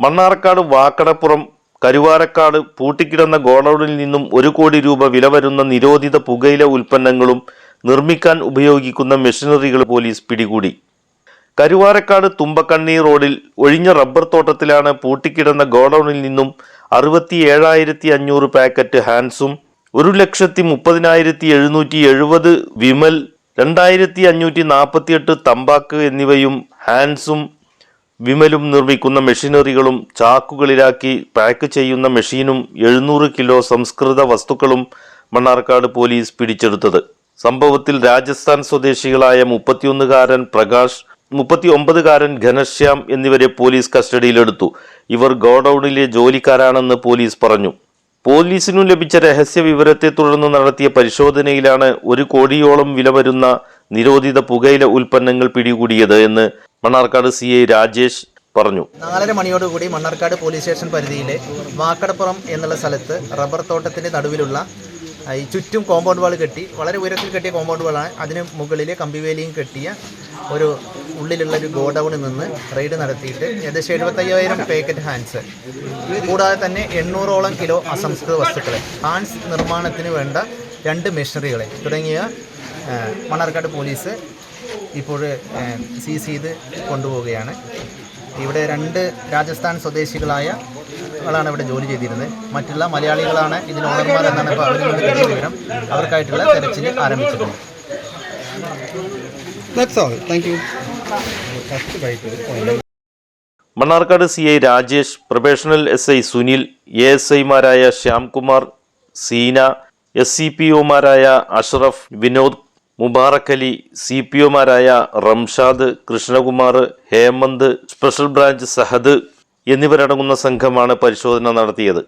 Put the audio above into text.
മണ്ണാർക്കാട് വാക്കടപ്പുറം കരുവാരക്കാട് പൂട്ടിക്കിടന്ന ഗോഡൌണിൽ നിന്നും ഒരു കോടി രൂപ വില വരുന്ന നിരോധിത പുകയില ഉൽപ്പന്നങ്ങളും നിർമ്മിക്കാൻ ഉപയോഗിക്കുന്ന മെഷീനറികൾ പോലീസ് പിടികൂടി. കരുവാരക്കാട് തുമ്പക്കണ്ണി റോഡിൽ ഒഴിഞ്ഞ റബ്ബർ തോട്ടത്തിലാണ് പൂട്ടിക്കിടന്ന ഗോഡൌണിൽ നിന്നും അറുപത്തി ഏഴായിരത്തി അഞ്ഞൂറ് പാക്കറ്റ് ഹാൻസും ഒരു ലക്ഷത്തി മുപ്പതിനായിരത്തി എഴുന്നൂറ്റി എഴുപത് വിമൽ രണ്ടായിരത്തി അഞ്ഞൂറ്റി നാൽപ്പത്തിയെട്ട് തമ്പാക്ക് എന്നിവയും ഹാൻസും വിമലും നിർമ്മിക്കുന്ന മെഷീനറികളും ചാക്കുകളിലാക്കി പാക്ക് ചെയ്യുന്ന മെഷീനും എഴുന്നൂറ് കിലോ സംസ്കൃത വസ്തുക്കളും മണ്ണാർക്കാട് പോലീസ് പിടിച്ചെടുത്തത്. സംഭവത്തിൽ രാജസ്ഥാൻ സ്വദേശികളായ മുപ്പത്തിയൊന്നുകാരൻ പ്രകാശ് മുപ്പത്തി ഒമ്പതുകാരൻ ഘനശ്യാം എന്നിവരെ പോലീസ് കസ്റ്റഡിയിലെടുത്തു. ഇവർ ഗോഡൌണിലെ ജോലിക്കാരാണെന്ന് പോലീസ് പറഞ്ഞു. പോലീസിനു ലഭിച്ച രഹസ്യ വിവരത്തെ തുടർന്ന് നടത്തിയ പരിശോധനയിലാണ് ഒരു കോടിയോളം വില വരുന്ന നിരോധിത പുകയില ഉൽപ്പന്നങ്ങൾ പിടികൂടിയത് എന്ന് മണ്ണാർക്കാട് സി ഐ രാജേഷ് പറഞ്ഞു. നാലര മണിയോടുകൂടി മണ്ണാർക്കാട് പോലീസ് സ്റ്റേഷൻ പരിധിയിലെ വാക്കടപ്പുറം എന്നുള്ള സ്ഥലത്ത് റബ്ബർ തോട്ടത്തിന്റെ നടുവിലുള്ള ഈ ചുറ്റും കോമ്പൗണ്ട് വാൾ കെട്ടി വളരെ ഉയരത്തിൽ കെട്ടിയ കോമ്പൗണ്ട് വാളാണ് അതിന് മുകളിൽ കമ്പിവേലിയും കെട്ടിയ ഒരു ഉള്ളിലുള്ള ഒരു ഗോഡൌണിൽ നിന്ന് റെയ്ഡ് നടത്തിയിട്ട് ഏകദേശം എഴുപത്തയ്യായിരം പാക്കറ്റ് ഹാൻസ് കൂടാതെ തന്നെ എണ്ണൂറോളം കിലോ അസംസ്കൃത വസ്തുക്കളെ ഹാൻസ് നിർമ്മാണത്തിന് വേണ്ട രണ്ട് മെഷീനറികളെ തുടങ്ങിയ മണ്ണാർക്കാട് പോലീസ് ഇപ്പോൾ സീസ് ചെയ്ത് കൊണ്ടുപോവുകയാണ്. ഇവിടെ രണ്ട് രാജസ്ഥാൻ സ്വദേശികളായ ആളാണ് ഇവിടെ ജോലി ചെയ്തിരുന്നത്. മറ്റുള്ള മലയാളികളാണ് ഇതിന് ഓണർമാർ എന്നാണ് ഇപ്പോൾ അവരിൽ നിന്ന് കിട്ടിയ വിവരം. അവർക്കായിട്ടുള്ള തെരച്ചിൽ ആരംഭിച്ചിട്ടുണ്ട്. Mannarkkad C I Rajesh professional S I Sunil A S ഐമാരായ Shyamkumar Seena S C P ഒമാരായ Ashraf Vinod Mubarak Ali C P ഒമാരായ റംഷാദ് കൃഷ്ണകുമാർ ഹേമന്ത് സ്പെഷ്യൽ ബ്രാഞ്ച് സഹദ് എന്നിവരടങ്ങുന്ന സംഘമാണ് പരിശോധന നടത്തിയത്.